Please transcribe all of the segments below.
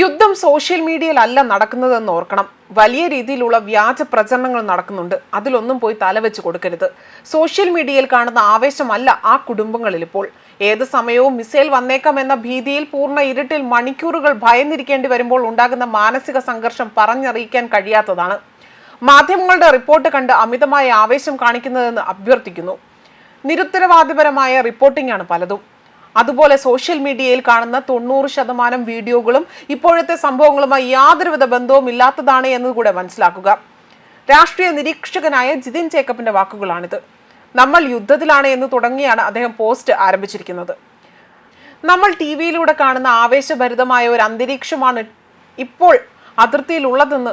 യുദ്ധം സോഷ്യൽ മീഡിയയിലല്ല നടക്കുന്നതെന്ന് ഓർക്കണം. വലിയ രീതിയിലുള്ള വ്യാജ പ്രചരണങ്ങൾ നടക്കുന്നുണ്ട്. അതിലൊന്നും പോയി തലവെച്ച് കൊടുക്കരുത്. സോഷ്യൽ മീഡിയയിൽ കാണുന്ന ആവേശമല്ല ആ കുടുംബങ്ങളിൽ ഇപ്പോൾ. ഏത് സമയവും മിസൈൽ വന്നേക്കാം എന്ന ഭീതിയിൽ പൂർണ ഇരുട്ടിൽ മണിക്കൂറുകൾ ഭയന്നിരിക്കേണ്ടി വരുമ്പോൾ ഉണ്ടാകുന്ന മാനസിക സംഘർഷം പറഞ്ഞറിയിക്കാൻ കഴിയാത്തതാണ്. മാധ്യമങ്ങളുടെ റിപ്പോർട്ട് കണ്ട് അമിതമായ ആവേശം കാണിക്കുന്നതെന്ന് അഭ്യർത്ഥിക്കുന്നു. നിരുത്തരവാദപരമായ റിപ്പോർട്ടിംഗ് ആണ് പലതും. അതുപോലെ സോഷ്യൽ മീഡിയയിൽ കാണുന്ന തൊണ്ണൂറ് ശതമാനം വീഡിയോകളും ഇപ്പോഴത്തെ സംഭവങ്ങളുമായി യാതൊരുവിധ ബന്ധവും ഇല്ലാത്തതാണ് എന്നുകൂടെ മനസ്സിലാക്കുക. രാഷ്ട്രീയ നിരീക്ഷകനായ ജിതിൻ ജേക്കബിന്റെ വാക്കുകളാണിത്. നമ്മൾ യുദ്ധത്തിലാണ് എന്ന് തുടങ്ങിയാണ് അദ്ദേഹം പോസ്റ്റ് ആരംഭിച്ചിരിക്കുന്നത്. നമ്മൾ ടി വിയിലൂടെ കാണുന്ന ആവേശഭരിതമായ ഒരു അന്തരീക്ഷമാണ് ഇപ്പോൾ അതിർത്തിയിലുള്ളതെന്ന്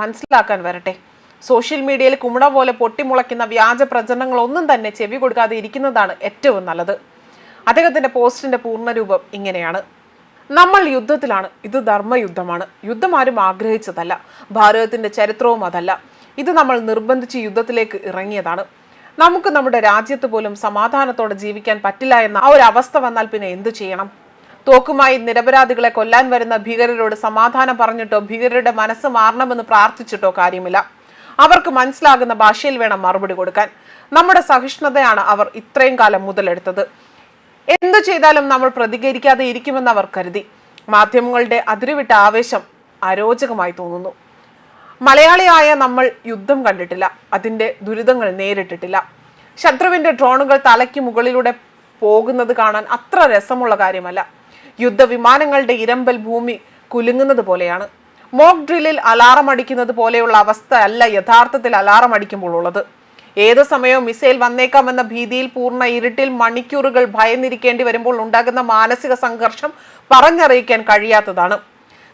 മനസ്സിലാക്കാൻ വരട്ടെ. സോഷ്യൽ മീഡിയയിൽ കുമിട പോലെ പൊട്ടിമുളയ്ക്കുന്ന വ്യാജ പ്രചരണങ്ങളൊന്നും തന്നെ ചെവി കൊടുക്കാതെ ഇരിക്കുന്നതാണ് ഏറ്റവും നല്ലത്. അദ്ദേഹത്തിന്റെ പോസ്റ്റിന്റെ പൂർണരൂപം ഇങ്ങനെയാണ്. നമ്മൾ യുദ്ധത്തിലാണ്. ഇത് ധർമ്മയുദ്ധമാണ്. യുദ്ധം ആരും ആഗ്രഹിച്ചതല്ല. ഭാരതത്തിന്റെ ചരിത്രവും അതല്ല. ഇത് നമ്മൾ നിർബന്ധിച്ച് യുദ്ധത്തിലേക്ക് ഇറങ്ങിയതാണ്. നമുക്ക് നമ്മുടെ രാജ്യത്ത് പോലും സമാധാനത്തോടെ ജീവിക്കാൻ പറ്റില്ല എന്ന ആ ഒരു അവസ്ഥ വന്നാൽ പിന്നെ എന്തു ചെയ്യണം? തോക്കുമായി നിരപരാധികളെ കൊല്ലാൻ വരുന്ന ഭീകരരോട് സമാധാനം പറഞ്ഞിട്ടോ ഭീകരരുടെ മനസ്സ് മാറണമെന്ന് പ്രാർത്ഥിച്ചിട്ടോ കാര്യമില്ല. അവർക്ക് മനസ്സിലാകുന്ന ഭാഷയിൽ വേണം മറുപടി കൊടുക്കാൻ. നമ്മുടെ സഹിഷ്ണുതയാണ് അവർ ഇത്രയും കാലം മുതലെടുത്തത്. എന്തു ചെയ്താലും നമ്മൾ പ്രതികരിക്കാതെ ഇരിക്കുമെന്ന് അവർ കരുതി. മാധ്യമങ്ങളുടെ അതിരുവിട്ട ആവേശം അരോചകമായി തോന്നുന്നു. മലയാളിയായ നമ്മൾ യുദ്ധം കണ്ടിട്ടില്ല. അതിന്റെ ദുരിതങ്ങൾ നേരിട്ടിട്ടില്ല. ശത്രുവിന്റെ ഡ്രോണുകൾ തലയ്ക്ക് മുകളിലൂടെ പോകുന്നത് കാണാൻ അത്ര രസമുള്ള കാര്യമല്ല. യുദ്ധവിമാനങ്ങളുടെ ഇരമ്പൽ ഭൂമി കുലുങ്ങുന്നത് പോലെയാണ്. മോക്ക് ഡ്രില്ലിൽ അലാറം അടിക്കുന്നത് പോലെയുള്ള അവസ്ഥ അല്ല യഥാർത്ഥത്തിൽ അലാറം അടിക്കുമ്പോൾ ഉള്ളത്. ഏത് സമയവും മിസൈൽ വന്നേക്കാമെന്ന ഭീതിയിൽ പൂർണ ഇരുട്ടിൽ മണിക്കൂറുകൾ ഭയന്നിരിക്കേണ്ടി വരുമ്പോൾ ഉണ്ടാകുന്ന മാനസിക സംഘർഷം പറഞ്ഞറിയിക്കാൻ കഴിയാത്തതാണ്.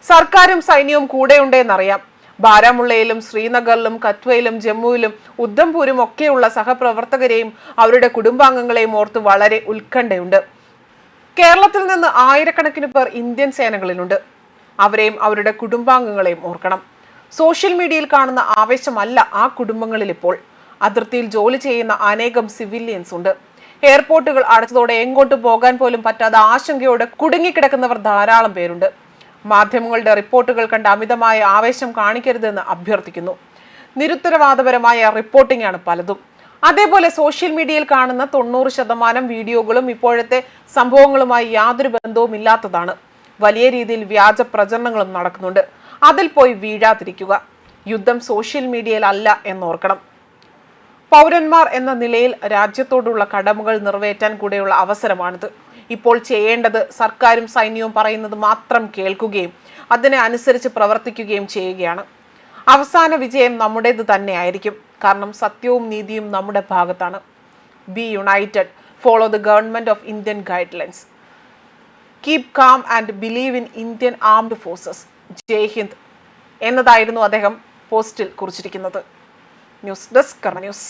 സർക്കാരും സൈന്യവും കൂടെയുണ്ടെന്നറിയാം. ബാരാമുള്ളയിലും ശ്രീനഗറിലും കത്വയിലും ജമ്മുവിലും ഉദ്ധംപൂരും ഒക്കെയുള്ള സഹപ്രവർത്തകരെയും അവരുടെ കുടുംബാംഗങ്ങളെയും ഓർത്ത് വളരെ ഉത്കണ്ഠയുണ്ട്. കേരളത്തിൽ നിന്ന് ആയിരക്കണക്കിന് പേർ ഇന്ത്യൻ സേനകളിലുണ്ട്. അവരെയും അവരുടെ കുടുംബാംഗങ്ങളെയും ഓർക്കണം. സോഷ്യൽ മീഡിയയിൽ കാണുന്ന ആവേശമല്ല ആ കുടുംബങ്ങളിൽ ഇപ്പോൾ അതിർത്തിയിൽ ജോലി ചെയ്യുന്ന അനേകം സിവിലിയൻസ് ഉണ്ട്. എയർപോർട്ടുകൾ അടച്ചതോടെ എങ്ങോട്ട് പോകാൻ പോലും പറ്റാതെ ആശങ്കയോടെ കുടുങ്ങിക്കിടക്കുന്നവർ ധാരാളം പേരുണ്ട്. മാധ്യമങ്ങളുടെ റിപ്പോർട്ടുകൾ കണ്ട് അമിതമായ ആവേശം കാണിക്കരുതെന്ന് അഭ്യർത്ഥിക്കുന്നു. നിരുത്തരവാദപരമായ റിപ്പോർട്ടിംഗ് ആണ് പലതും. അതേപോലെ സോഷ്യൽ മീഡിയയിൽ കാണുന്ന തൊണ്ണൂറ് ശതമാനം വീഡിയോകളും ഇപ്പോഴത്തെ സംഭവങ്ങളുമായി യാതൊരു ബന്ധവും ഇല്ലാത്തതാണ് വലിയ രീതിയിൽ വ്യാജ പ്രചരണങ്ങളും നടക്കുന്നുണ്ട്. അതിൽ പോയി വീഴാതിരിക്കുക. യുദ്ധം സോഷ്യൽ മീഡിയയിലല്ല എന്നോർക്കണം. പൗരന്മാർ എന്ന നിലയിൽ രാജ്യത്തോടുള്ള കടമകൾ നിറവേറ്റാൻ കൂടെയുള്ള അവസരമാണിത്. ഇപ്പോൾ ചെയ്യേണ്ടത് സർക്കാരും സൈന്യവും പറയുന്നത് മാത്രം കേൾക്കുകയും അതിനെ അനുസരിച്ച് പ്രവർത്തിക്കുകയും ചെയ്യുകയാണ്. അവസാന വിജയം നമ്മുടേത് തന്നെയായിരിക്കും. കാരണം സത്യവും നീതിയും നമ്മുടെ ഭാഗത്താണ്. Be united follow the government of Indian guide lines keep calm and believe in Indian armed forces ജയ് ഹിന്ദ് എന്നതായിരുന്നു അദ്ദേഹം പോസ്റ്റിൽ കുറിച്ചിരിക്കുന്നത്. News desk news.